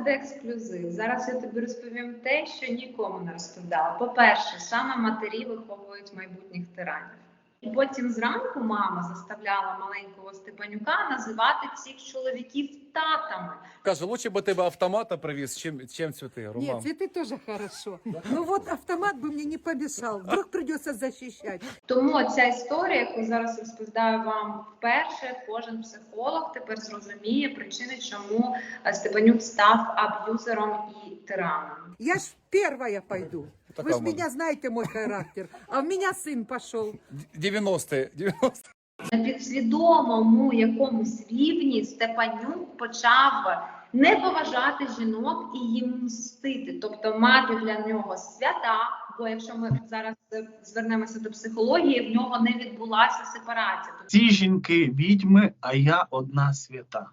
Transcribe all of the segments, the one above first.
буде ексклюзив. Зараз я тобі розповім те, що нікому не розповідала. По-перше, саме матері виховують майбутніх тиранів. І потім зранку мама заставляла маленького Степанюка називати всіх чоловіків татами. Каже, лучше би тебе автомата привіз, чим, чим цвіти, Роман. Нет, цветы тоже хорошо. Но вот автомат бы мне не помешал. Вдруг придется защищать. Тому ця історія, яку зараз розповідаю вам вперше, кожен психолог тепер зрозуміє причини, чому е, Степанюк став аб'юзером і тираном. Я ж первая пойду. Така Вы же вона. меня знаете, мой характер. А в меня сын пошел. 90-ті, 90 На підсвідомому якомусь рівні Степанюк почав не поважати жінок і їм мстити, тобто мати для нього свята. Бо якщо ми зараз звернемося до психології, в нього не відбулася сепарація. Тобто, Ці жінки відьми, а я одна свята.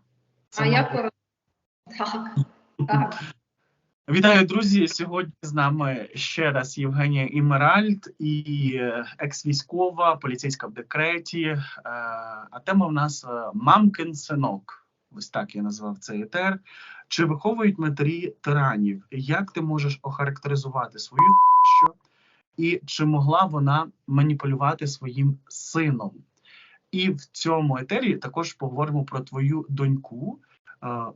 Це а я мабуть, коротко. Так, так. Вітаю, друзі! Сьогодні з нами ще раз Євгенія Імеральд і е, екс-військова, поліцейська в декреті. Е, А тема в нас е, мамкин синок. Ось так я назвав цей етер. Чи виховують матері тиранів? Як ти можеш охарактеризувати свою що? І чи могла вона маніпулювати своїм сином? І в цьому етері також поговоримо про твою доньку,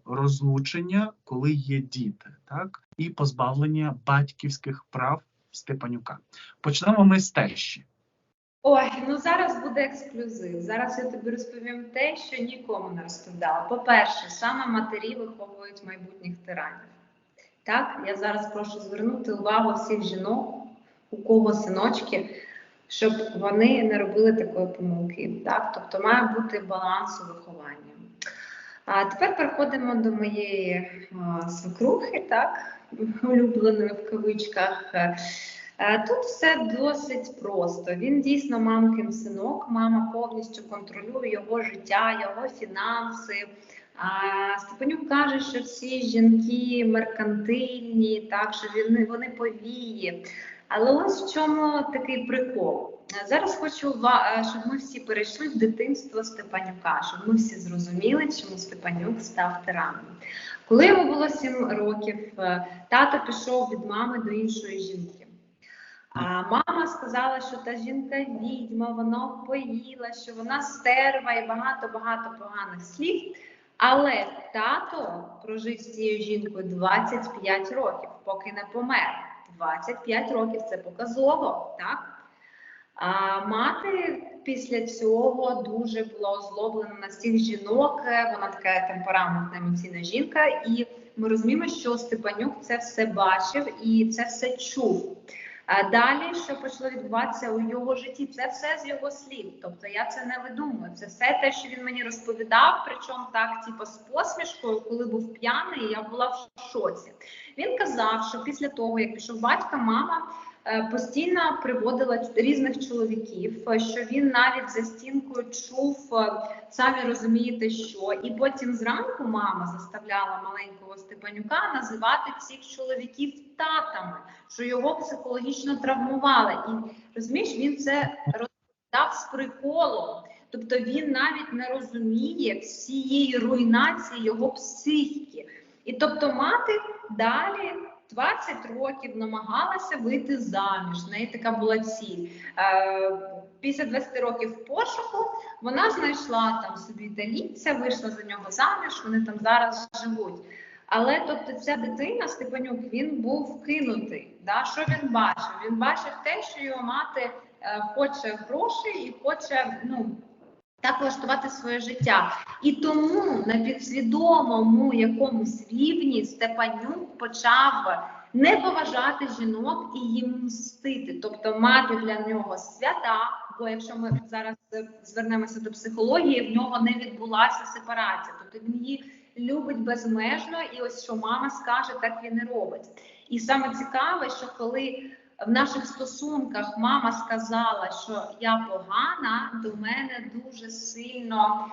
розлучення, коли є діти, так і позбавлення батьківських прав Степанюка. Почнемо ми з тещі. Ой, ну зараз буде ексклюзив. Зараз я тобі розповім те, що нікому не розповідала. По-перше, саме матері виховують майбутніх тиранів. Так, я зараз прошу звернути увагу всіх жінок, у кого синочки, щоб вони не робили такої помилки. Так, тобто має бути баланс у вихованні. А тепер переходимо до моєї свекрухи, так, улюбленої в кавичках. Е, Тут все досить просто. Він дійсно мамкин синок, мама повністю контролює його життя, його фінанси. А Степанюк каже, що всі жінки меркантильні, так що вони повії. Але ось в чому такий прикол. Зараз хочу, е, щоб ми всі перейшли в дитинство Степанюка, щоб ми всі зрозуміли, чому Степанюк став тираном. Коли йому було 7 років, е, тато пішов від мами до іншої жінки. А мама сказала, що та жінка відьма, вона поїла, що вона стерва і багато-багато поганих слів. Але тато прожив з цією жінкою 25 років, поки не помер. 25 років це показово, так? А мати після цього дуже була озлоблена на всіх жінок. е, Вона така темпераментна емоційна жінка, і ми розуміємо, що Степанюк це все бачив і це все чув. А далі, що почало відбуватися у його житті, це все з його слів. Тобто я це не видумую. Це все те, що він мені розповідав, причому так, типу, з посмішкою, коли був п'яний, я була в шоці. Він казав, що після того, як пішов батька, мама постійно приводила різних чоловіків, е, що він навіть за стінкою чув, е, самі розумієте, що, і потім зранку мама заставляла маленького Степанюка називати всіх чоловіків татами, що його психологічно травмували. І розумієш, він це розповідав з приколом. Тобто він навіть не розуміє всієї руйнації його психіки. І тобто мати далі 20 років намагалася вийти заміж. В неї така була ціль. Е, Після 20 років пошуку вона знайшла там собі італійця, вийшла за нього заміж. Вони там зараз живуть. Але тобто ця дитина Степанюк він був кинутий. Да? Що він бачив? Він бачив те, що його мати е, хоче грошей і хоче ну так влаштувати своє життя. І тому на підсвідомому якомусь рівні Степанюк почав не поважати жінок і їм мстити, тобто мати для нього свята. Бо якщо ми зараз звернемося до психології, в нього не відбулася сепарація, тобто він її любить безмежно, і ось що мама скаже, так він і робить. І саме цікаве, що коли в наших стосунках мама сказала, що я погана, до мене дуже сильно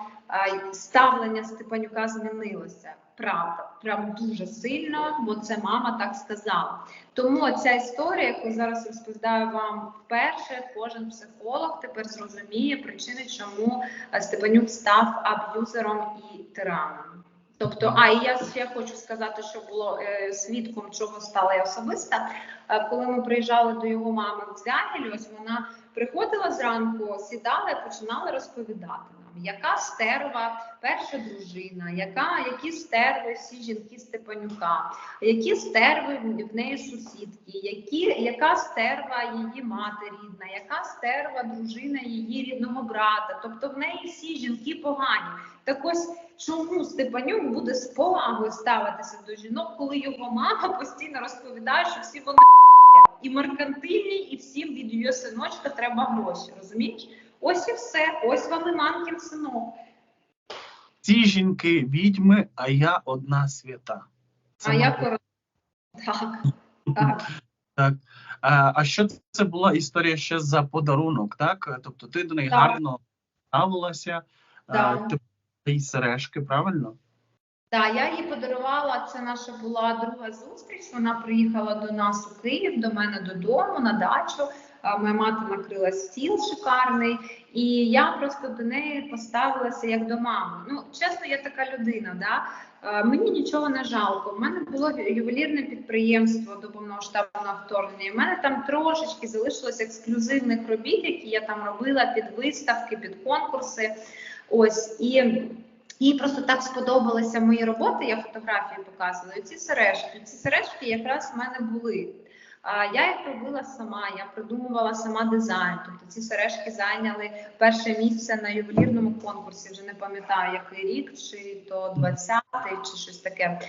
ставлення Степанюка змінилося. Правда, прям дуже сильно, бо це мама так сказала. Тому ця історія, яку зараз розповідаю вам вперше, кожен психолог тепер зрозуміє причини, чому Степанюк став аб'юзером і тираном. Тобто, а і я ще хочу сказати, що було е, свідком, чого стала я особисто. Е, коли ми приїжджали до його мами в Зягель, ось вона приходила зранку, сідала і починала розповідати яка стерва перша дружина, яка які стерви всі жінки Степанюка, які стерви в неї сусідки, які, яка стерва її мати рідна, яка стерва дружина її рідного брата. Тобто в неї всі жінки погані. Так ось чому Степанюк буде з повагою ставитися до жінок, коли його мама постійно розповідає, що всі вони і меркантильні, і всім від її синочка треба гроші. Розумієш? Ось і все. Ось вам і мамкін синок. Ці жінки відьми, а я одна свята. Це а я мабуть. Так, так. Так. А, а що це була історія ще за подарунок, так? Тобто ти до неї Так. гарно ставилася, ти їй сережки, правильно? Так, я їй подарувала. Це наша була друга зустріч. Вона приїхала до нас у Київ, до мене додому на дачу. Моя мати накрила стіл шикарний, і я просто до неї поставилася як до мами. Ну, чесно, я така людина. Да? Е, Мені нічого не жалко. У мене було ювелірне підприємство до повномасштабного вторгнення. В мене там трошечки залишилось ексклюзивних робіт, які я там робила під виставки, під конкурси. Ось і їй просто так сподобалися мої роботи. Я фотографії показувала. і Ці сережки. Ці сережки якраз в мене були. Я їх робила сама, я придумувала сама дизайн. Тобто ці сережки зайняли перше місце на ювелірному конкурсі. Вже не пам'ятаю, який рік, чи то 20-й, чи щось таке.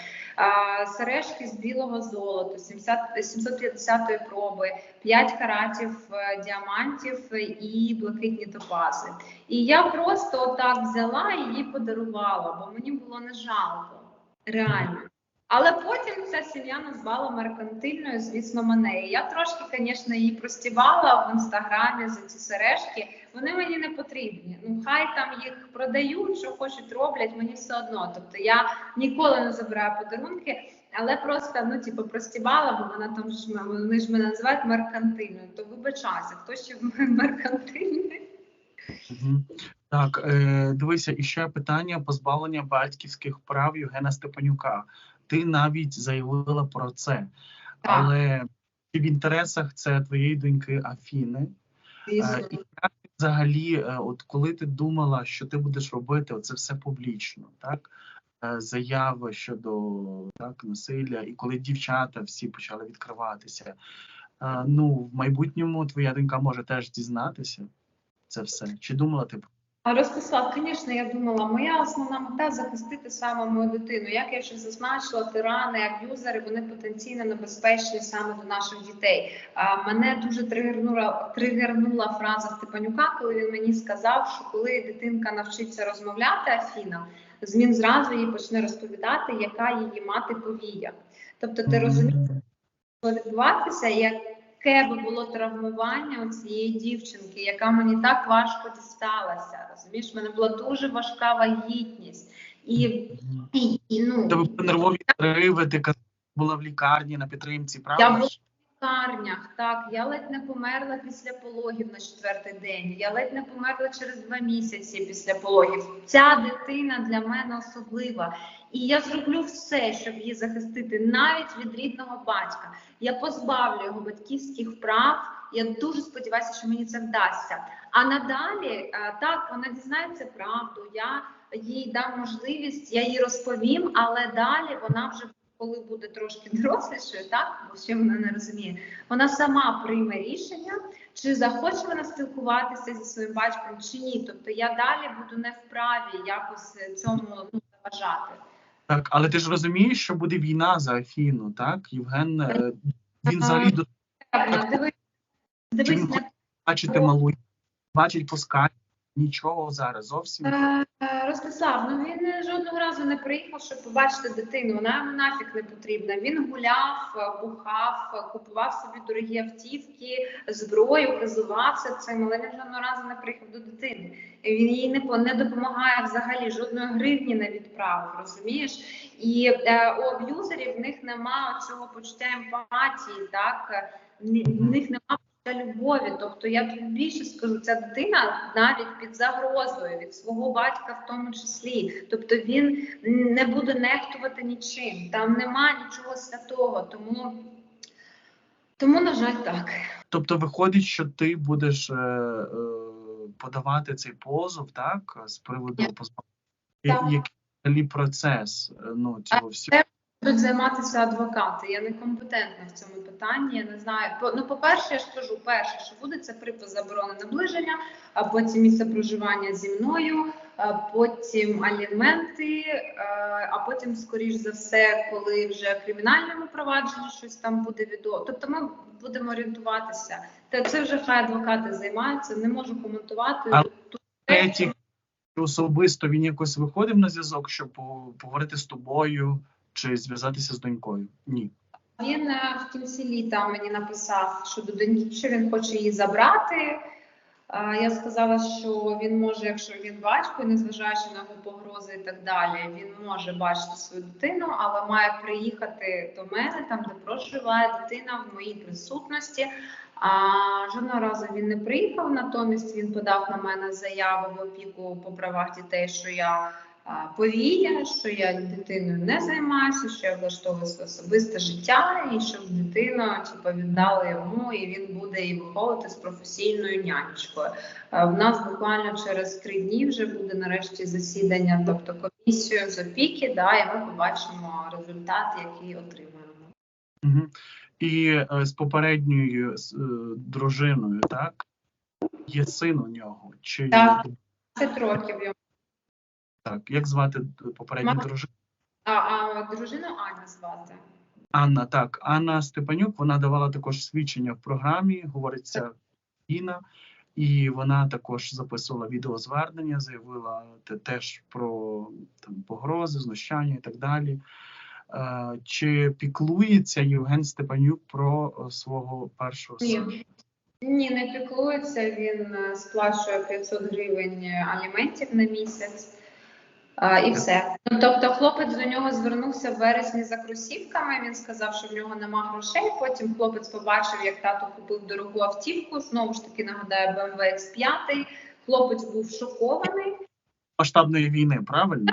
Сережки з білого золота, 70 750-ї проби, 5 каратів е, діамантів і блакитні топази. І я просто отак взяла і їй подарувала, бо мені було не жалко. Реально. Але потім ця сім'я назвала меркантильною, звісно, мене. І я трошки, звісно, її простівала в інстаграмі за ці сережки. Вони мені не потрібні. Ну хай там їх продають, що хочуть роблять, мені все одно. Тобто я ніколи не забираю подарунки, але просто ну типу простівала, бо вона там ж вони ж мене називають меркантильною. То вибачайся, хто ще меркантильний? Так, е, дивися, і ще питання позбавлення батьківських прав Євгена Степанюка. Ти навіть заявила про це, Так. але чи в інтересах це твоєї доньки Афіни? Е, І як взагалі, е, от коли ти думала, що ти будеш робити це все публічно, так? Е, Заяви щодо так, насилля, і коли дівчата всі почали відкриватися. Ну, в майбутньому твоя донька може теж дізнатися це все. Чи думала ти про Ростислав, звісно, я думала, моя основна мета захистити саме мою дитину. Як я вже зазначила, тирани, аб'юзери, вони потенційно небезпечні саме до наших дітей. А мене дуже тригернула, тригернула фраза Степанюка, коли він мені сказав, що коли дитинка навчиться розмовляти Афіна, змін зразу їй почне розповідати, яка її мати повія. Тобто, ти розумієш, що відбуватися, яке би було травмування у цієї дівчинки, яка мені так важко дісталася. Розумієш, в мене була дуже важка вагітність. І, і, і ну, тебе нервові риви, ти була в лікарні на підтримці, я правда? була в лікарнях, так, я ледь не померла після пологів на четвертий день. Я ледь не померла через два місяці після пологів. Ця дитина для мене особлива. І я зроблю все, щоб її захистити навіть від рідного батька. Я позбавлю його батьківських прав. Я дуже сподіваюся, що мені це вдасться. А надалі е, так вона дізнається правду. Я їй дам можливість, я їй розповім, але далі вона вже коли буде трошки дорослішою, так бо ще вона не розуміє, вона сама прийме рішення, чи захоче вона спілкуватися зі своїм батьком, чи ні. Тобто я далі буду не вправі якось цьому ну, заважати. Так, але ти ж розумієш, що буде війна за Афіну, так? Євген е, він взагалі до Певно, дивись, дивись Чим не бачити малу, бачить по скайпу, нічого зараз зовсім. Е, Ростислав, ну він е, жодного разу не приїхав, щоб побачити дитину. Вона йому нафіг не потрібна. Він гуляв, е, бухав, купував собі дорогі автівки, зброю, хизувався цим, але він жодного разу не приїхав до дитини. Він їй не не допомагає взагалі жодної гривні не відправив, розумієш? І е, у аб'юзерів в них нема цього почуття емпатії, так в них нема почуття любові. Тобто я тобі більше скажу, ця дитина навіть під загрозою від свого батька, в тому числі. Тобто він не буде нехтувати нічим. Там нема нічого святого. Тому, тому на жаль, так. Тобто виходить, що ти будеш е, е, подавати цей позов, так, з приводу позбавлення. Який процес е, ну, цього всього? Будуть займатися адвокати. Я не компетентна в цьому питанні. Я не знаю. Ну, по-перше, я ж кажу, перше, що буде це припис заборони наближення, а потім місце проживання зі мною, а потім аліменти, е, а потім, скоріш за все, коли вже в кримінальному провадженні щось там буде відомо. Тобто ми будемо орієнтуватися. Та це вже хай адвокати займаються. Не можу коментувати. Але Тут особисто він якось виходив на зв'язок, щоб по- поговорити з тобою чи зв'язатися з донькою? Ні. Він е, в кінці літа мені написав щодо доньки, що він хоче її забрати. Е, Я сказала, що він може, якщо він батько, незважаючи на його погрози і так далі, він може бачити свою дитину, але має приїхати до мене, там де проживає дитина в моїй присутності. А жодного разу він не приїхав. Натомість він подав на мене заяву в опіку по правах дітей, що я а, повія, що я дитиною не займаюся, що я влаштовую своє особисте життя, і щоб дитину типу, віддали йому, і він буде її виховувати з професійною нянечкою. В нас буквально через три дні вже буде нарешті засідання, тобто комісію з опіки, да, і ми побачимо результат, який отримаємо. Угу. І е, з попередньою з, е, дружиною, так? Є син у нього? Чи Так. 10 років йому. Так? Як звати попередню Мама. дружину? А, а дружину Аня звати. Анна, так. Анна Степанюк, вона давала також свідчення в програмі, говориться Інна, і вона також записувала відеозвернення, заявила теж про там, погрози, знущання і так далі. Е, чи піклується Євген Степанюк про е, свого першого сина? Ні. Не піклується. Він е, сплачує 500 гривень аліментів на місяць. А, і все. Ну, тобто, хлопець до нього звернувся в вересні за кросівками. Він сказав, що в нього нема грошей. Потім хлопець побачив, як тато купив дорогу автівку. Знову ж таки нагадаю, BMW X5. Хлопець був шокований. Масштабної війни, правильно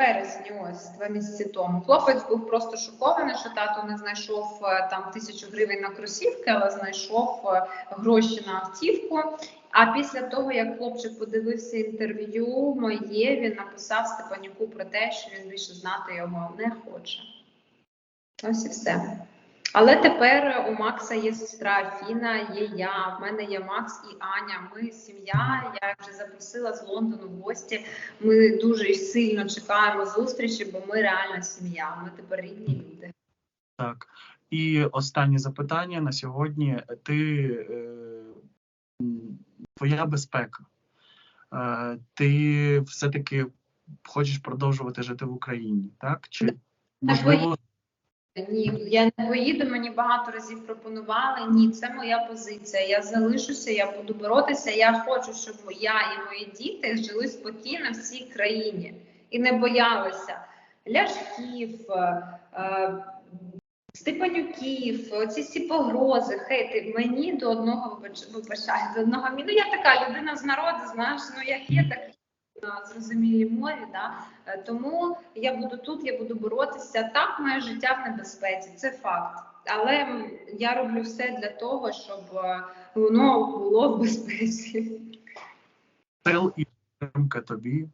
В ось два місяці тому. Хлопець був просто шокований, що тато не знайшов е, там тисячу гривень на кросівки, але знайшов е, гроші на автівку. А після того, як хлопчик подивився інтерв'ю моє, він написав Степанюку про те, що він більше знати його не хоче. Ось і все. Але тепер у Макса є сестра Фіна, є я. В мене є Макс і Аня. Ми сім'я. Я вже запросила з Лондону в гості. Ми дуже сильно чекаємо зустрічі, бо ми реальна сім'я. Ми тепер рідні люди. Так. І останнє запитання на сьогодні. Ти е, твоя безпека. Е, ти все-таки хочеш продовжувати жити в Україні, так? Чи можливо Ні, я не поїду. Мені багато разів пропонували. Ні, це моя позиція. Я залишуся, я буду боротися. Я хочу, щоб я і мої діти жили спокійно в цій країні і не боялися ляшків, е, е, Степанюків, оці всі погрози, хейти. Мені до одного вибачаю, до одного Ну я така людина з народу, знаєш, ну як є, так на мові. Да? Е, Тому я буду тут, я буду боротися. Так, моє життя в небезпеці, це факт. Але я роблю все для того, щоб е, воно було в безпеці. сил і підтримки тобі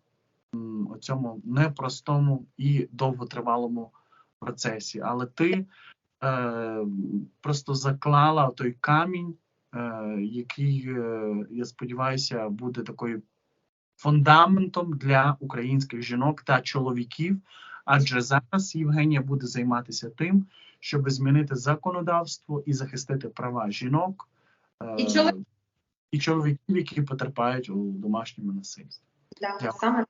у цьому непростому і довготривалому процесі. Але ти е, просто заклала той камінь, е, який, е, я сподіваюся, буде такою фундаментом для українських жінок та чоловіків. Адже зараз Євгенія буде займатися тим, щоб змінити законодавство і захистити права жінок е, І чоловік- і чоловіків, які потерпають у домашньому насильстві. Да, Дякую. саме